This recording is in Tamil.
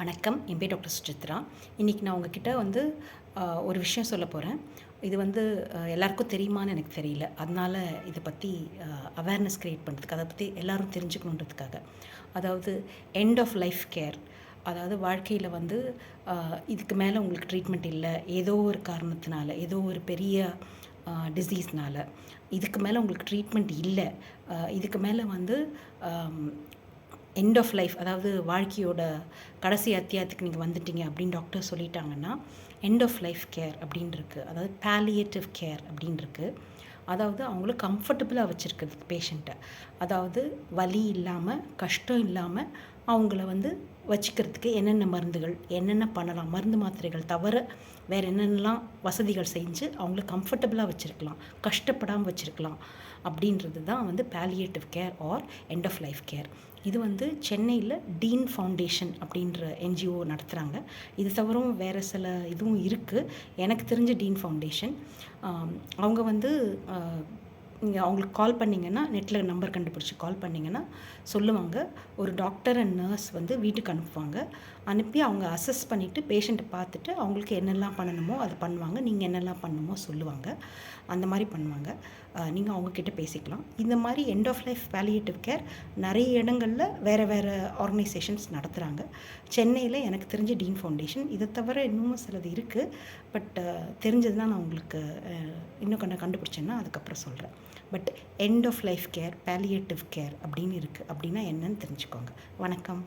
வணக்கம். என் பேர் டாக்டர் சுசித்ரா. இன்றைக்கி நான் உங்ககிட்ட வந்து ஒரு விஷயம் சொல்ல போகிறேன் இது வந்து எல்லாருக்கும் தெரியுமான்னு எனக்கு தெரியல. அதனால் இதை பற்றி அவேர்னஸ் க்ரியேட் பண்ணுறதுக்கு அதை பற்றி எல்லோரும் தெரிஞ்சுக்கணுன்றதுக்காக. அதாவது எண்ட் ஆஃப் லைஃப் கேர் அதாவது வாழ்க்கையில் வந்து இதுக்கு மேலே உங்களுக்கு ட்ரீட்மெண்ட் இல்லை. ஏதோ ஒரு காரணத்தினால ஏதோ ஒரு பெரிய டிசீஸ்னால் இதுக்கு மேலே உங்களுக்கு ட்ரீட்மெண்ட் இல்லை. இதுக்கு மேலே வந்து எண்ட் ஆஃப் லைஃப் அதாவது வாழ்க்கையோட கடைசி அத்தியாயத்துக்கு நீங்கள் வந்துட்டீங்க அப்படின்னு டாக்டர் சொல்லிட்டாங்கன்னா எண்ட் ஆஃப் லைஃப் கேர் அப்படின்னு அதாவது பேலியேட்டிவ் கேர் அப்படின்ருக்கு. அதாவது அவங்கள கம்ஃபர்டபுளாக வச்சுருக்குது பேஷண்ட்டை அதாவது வலி இல்லாமல் கஷ்டம் இல்லாமல் அவங்கள வந்து வச்சுக்கிறதுக்கு என்னென்ன மருந்துகள் என்னென்ன பண்ணலாம் மருந்து மாத்திரைகள் தவிர வேறு என்னென்னலாம் வசதிகள் செஞ்சு அவங்கள கம்ஃபர்டபுளாக வச்சுருக்கலாம் கஷ்டப்படாமல் வச்சுருக்கலாம் அப்படின்றது தான் வந்து palliative care or end of life care இது வந்து சென்னையில் டீன் ஃபவுண்டேஷன் அப்படின்ற என்ஜிஓ நடத்துகிறாங்க இது தவிரவும் வேறு சில இதுவும் இருக்குது எனக்கு தெரிஞ்ச டீன் ஃபவுண்டேஷன் அவங்க வந்து நீங்கள் அவங்களுக்கு கால் பண்ணிங்கன்னா நெட்டில் நம்பர் கண்டுபிடிச்சி கால் பண்ணிங்கன்னா சொல்லுவாங்க. ஒரு டாக்டர் அண்ட் நர்ஸ் வந்து வீட்டுக்கு அனுப்புவாங்க. அனுப்பி அவங்க அசஸ் பண்ணிவிட்டு பேஷண்ட்டை பார்த்துட்டு அவங்களுக்கு என்னெல்லாம் பண்ணணுமோ அதை பண்ணுவாங்க. நீங்கள் என்னெல்லாம் பண்ணணுமோ சொல்லுவாங்க. அந்த மாதிரி பண்ணுவாங்க. நீங்கள் அவங்கக்கிட்ட பேசிக்கலாம். இந்த மாதிரி end of life palliative care நிறைய இடங்களில் வேறு வேறு ஆர்கனைசேஷன்ஸ் நடத்துகிறாங்க சென்னையில் எனக்கு தெரிஞ்ச டீன் ஃபவுண்டேஷன் இதை தவிர இன்னமும் சிலது இருக்குது பட் தான் நான் உங்களுக்கு இன்னும் கொஞ்சம் கண்டுபிடிச்சேன்னா அதுக்கப்புறம் சொல்கிறேன் but end of life care palliative care அப்படின்னு இருக்குது அப்படின்னா என்னன்னு தெரிஞ்சுக்கோங்க. வணக்கம்.